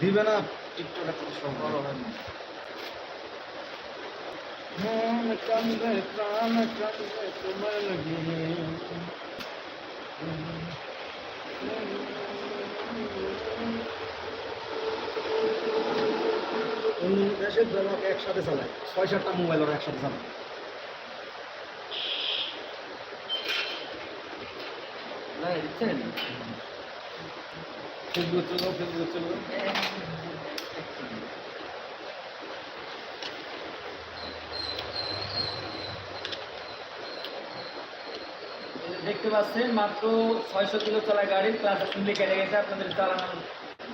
দিবে না তোমার লাগি অন্য দেশের একসাথে চালায় ছয় সাতটা মোবাইল ওরা একসাথে চালায় দিচ্ছেন ফেসবুকে চলে যাও ফেসবুকে দেখতে পাচ্ছেন মাত্র ছয়শো কিলো চলা গাড়ির ক্লাস অ্যাসেম্বলি কেটে গেছে আপনাদের চালানোর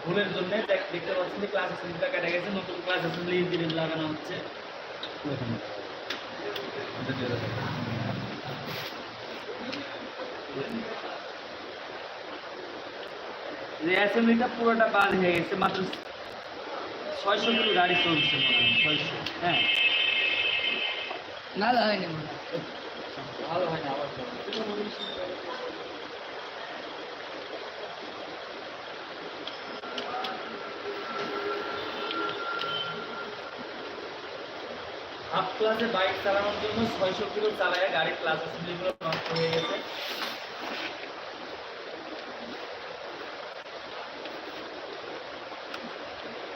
ভুলের জন্য। দেখ- দেখতে পাচ্ছেন যে ক্লাস অ্যাসেম্বলিটা কেটে গেছে, নতুন ক্লাস অ্যাসেম্বলি ইঞ্জিনিয়ার লাগানো হচ্ছে। ওখানে। যে অ্যাসেম্বলিটা পুরোটা বাদ হয়ে গেছে মাত্র ছয়শো কিলো গাড়ি চলছে ছয়শো হ্যাঁ। না হয়নি ভালো হয়। না আবার হাফ ক্লাসে বাইক চালানোর জন্য ছয়শো কিলো চালায় গাড়ির ক্লাস অ্যাসেম্বলিগুলো নষ্ট হয়ে গেছে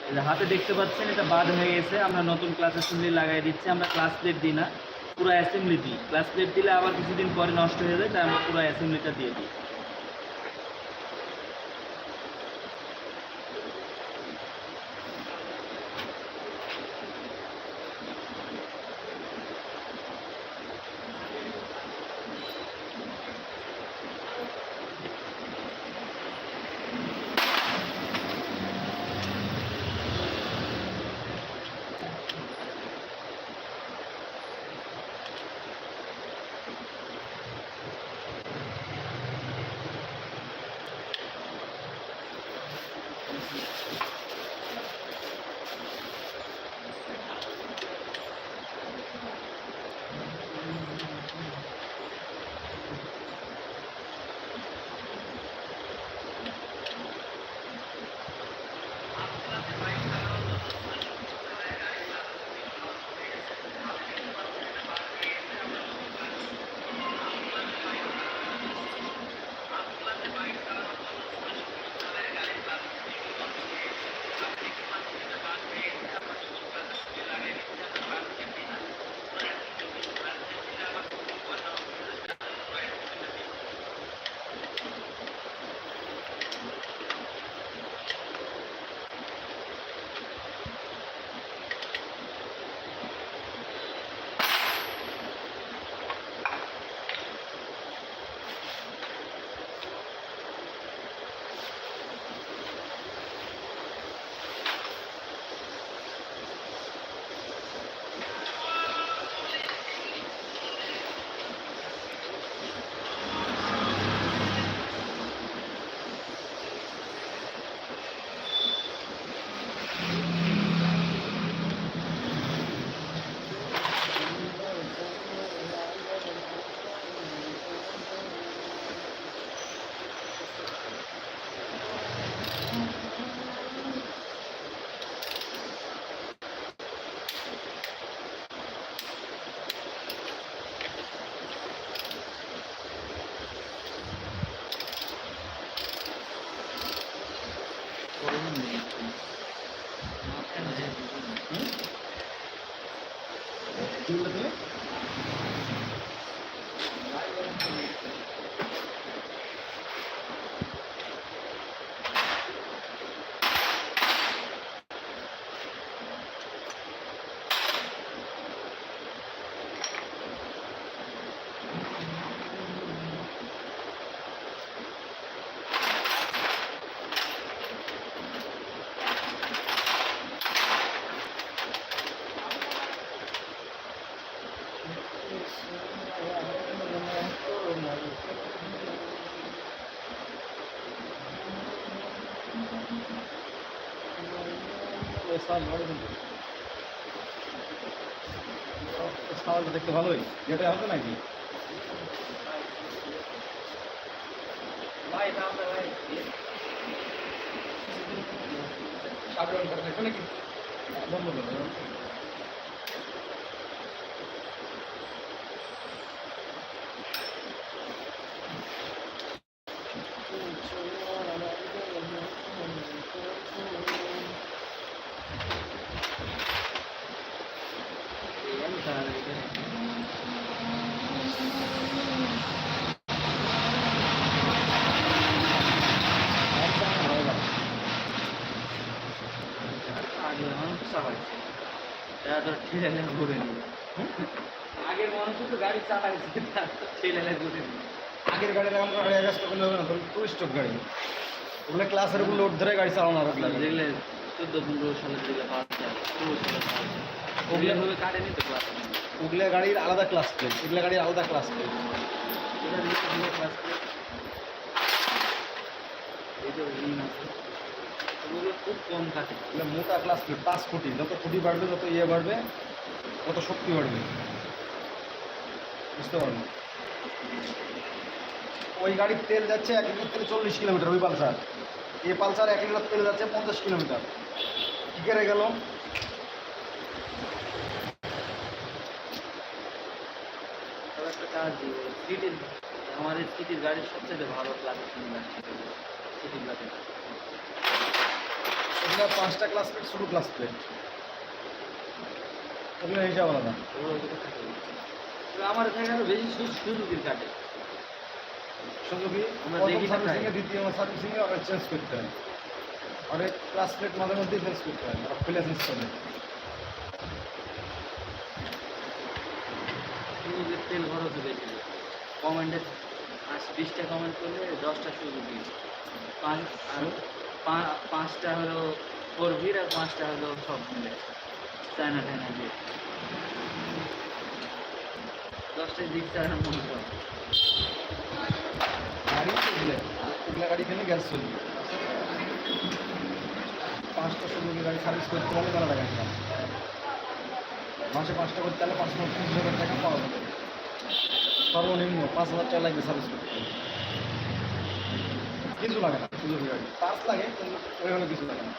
এই যে হাতে দেখতে পাচ্ছেন, এটা বাদ হয়ে গেছে। আমরা নতুন ক্লাস অ্যাসেম্বলি লাগাই দিচ্ছি। আমরা ক্লাস প্লেট দিই না, পুরো অ্যাসেম্বলি দিই। ক্লাস প্লেট দিলে আবার কিছুদিন পরে নষ্ট হয়ে যায়, তাই আমরা পুরো অ্যাসেম্বলিটা দিয়ে দিই। সাওয়ালটা দেখতে ভালোই। যেটা হবে নাকি? ভাই দাম ভাই, সাধারণ কথা থাকবে নাকি? বন্ধ করে দাও। একদম ভালো লাগে। আগে মানুষ চালাইছে তারা তো ঠেলে ঘুরে নিল। আগের মানুষ তো গাড়ি চালাইছে ঠেলে ঘুরে নিল। আগের গাড়ি এরকম গাড়ি আগে করলে হবে না টু স্টক গাড়ি। ওগুলো ক্লাসের উপর লোড ধরে গাড়ি চালানো লাগে যেগুলো চোদ্দ পনেরো সালের দিকে পাওয়া যায় ষোলো সালের ওগুলো ভাবে কাটেনি তো ক্লাস ওগুলো গাড়ির আলাদা ক্লাস প্লেট এগুলো গাড়ির আলাদা ক্লাস প্লেট ক্লাস এই যে আছে খুব কম কাটে এগুলো মোটা ক্লাস প্লেট পাঁচ ফুটি যত ফুটি বাড়বে যত ইয়ে বাড়বে। তত শক্তি বাড়বে বুঝতে পারবেন ওই গাড়ির তেল যাচ্ছে এক লিটার তেল চল্লিশ কিলোমিটার ওই পালসার। এই পালসার এক লিটার তেল যাচ্ছে পঞ্চাশ কিলোমিটার। কী করে গেল সিটির আমাদের সিটির গাড়ির সবচেয়ে ভালো ক্লাস সিটির গাড়ি। পাঁচটা ক্লাস প্লেট শুধু ক্লাস প্লেট ওগুলো হিসাব আলাদা। আমার আরও বেশি সুযোগের কাটে সুযোগী আমরা দেখি সার্ভিসিংয়ে দ্বিতীয় সার্ভিসিংয়ে চেঞ্জ করতে হয়। অনেক ক্লাস প্লেট মাঝে মধ্যেই চেঞ্জ করতে হয় আর করে। সুযোগের তেল খরচ বেশি কমেন্টে আজ বিশটা কমেন্ট করলে দশটা সুযোগী পাঁচ আর পা- পাঁচটা হলো ফোর ভির আর পাঁচটা হলো সব মিলে। চায়না টায়না দিয়ে দশটায় দিক চায়না মনে করো গাড়ি কিনে গ্যাস চলবে পাঁচটা সুযোগী গাড়ি সার্ভিস করতে হলে মেলা টাকা মাসে পাঁচটা করতে হলে পাঁচশো পঁচিশ টাকা পাওয়া যাবে সর্বনিম্ন পাঁচ হাজার টাকা লাগবে সার্ভিস করতে কিছু লাগে না গাড়ি পাঁচ লাগে ওই হলে কিছু লাগে না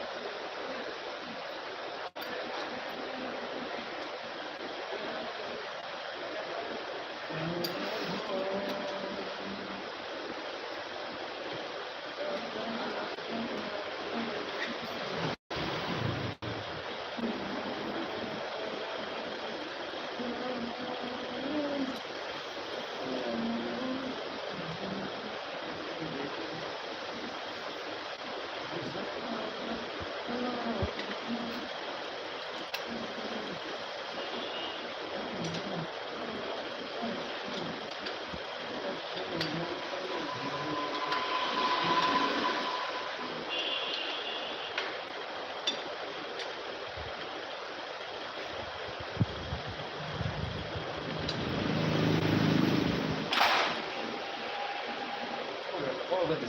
বড় গাড়ি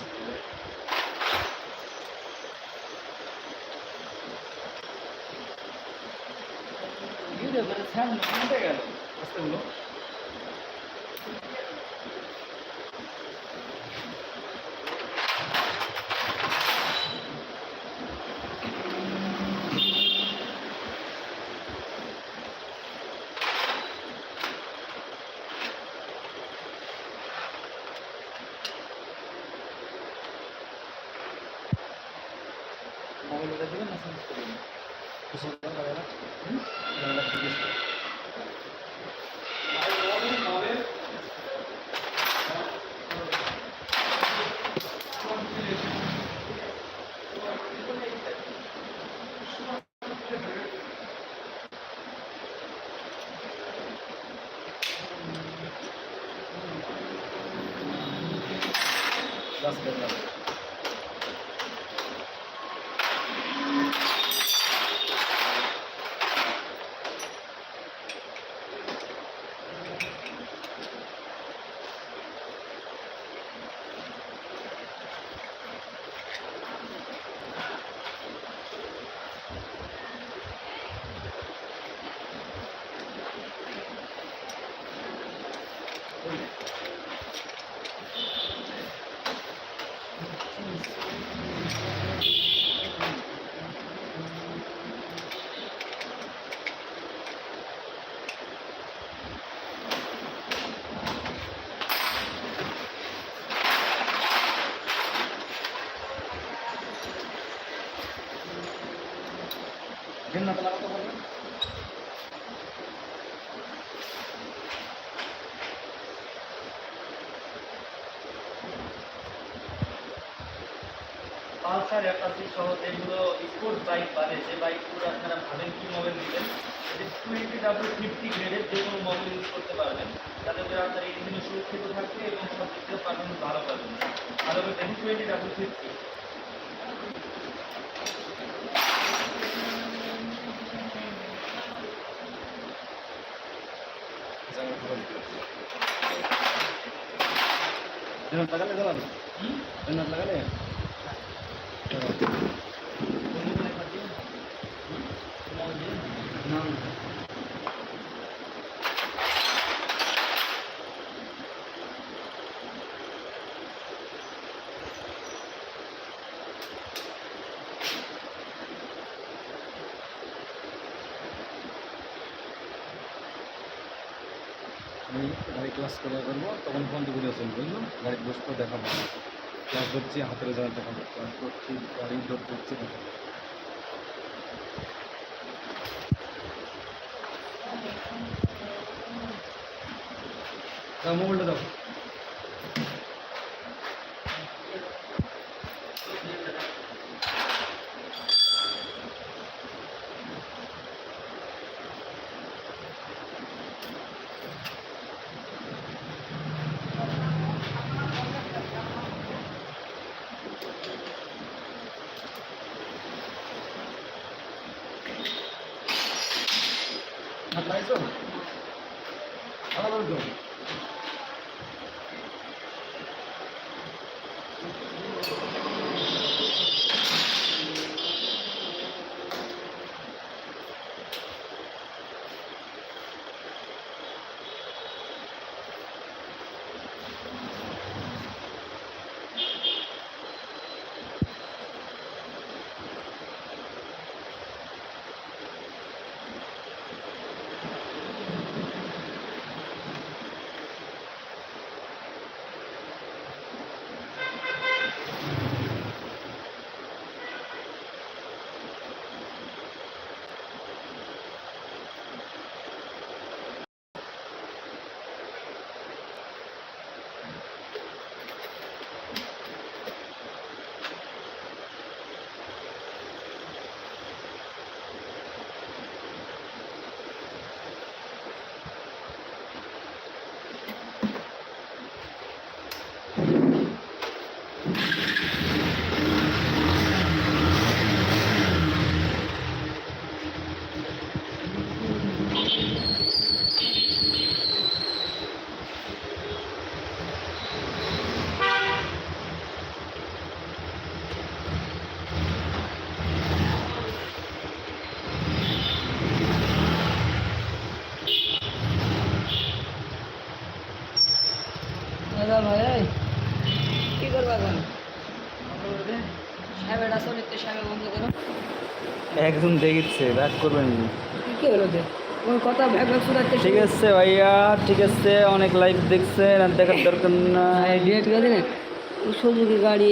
ধীরে ধীরে সামনে উঠে পালসার অ্যাপাচি সহ যেগুলো স্পোর্টস বাইক বাদে, যে বাইকগুলো আপনারা ভাবেন কি মোবাইল নেবেন টোয়েন্টি ডাব্লিউ ফিফটি গ্রেডের যে কোনো মোবাইল ইউজ করতে পারবেন, যাতে করে আপনার ইঞ্জিনে সুরক্ষিত থাকবে এবং সব দিক থেকে পারফরমেন্স ভালো পাবেন। ভালো করে দেখুন টোয়েন্টি ফিফটি লাগালে জ্বালাবে ভিন্নত লাগালে না আমি গাড়ি ক্লাস করে করব তখন ফোন করে আসুন শুনব বুঝলো গাড়ি বসবো দেখাবো ক্লাস করছি হাতের যাওয়া দেখাবো। ক্লাস করছি গাড়ি ধরতে হচ্ছে দেখাবো মোবাইলটা দাও। হাত লাগাইছো ভালো তো দাদা ভাই এই, কি করব এখন সাহেবের আসলে একটু সাহেব বন্ধ করো একজন দেখছে ব্যাক করবেন কি হলো যে? ওর কথা শোনাচ্ছে। ঠিক আছে ভাইয়া ঠিক আছে অনেক লাইভ দেখছেন আর দেখার দরকার না ডিলেট করে দিলেন সুযোগী গাড়ি।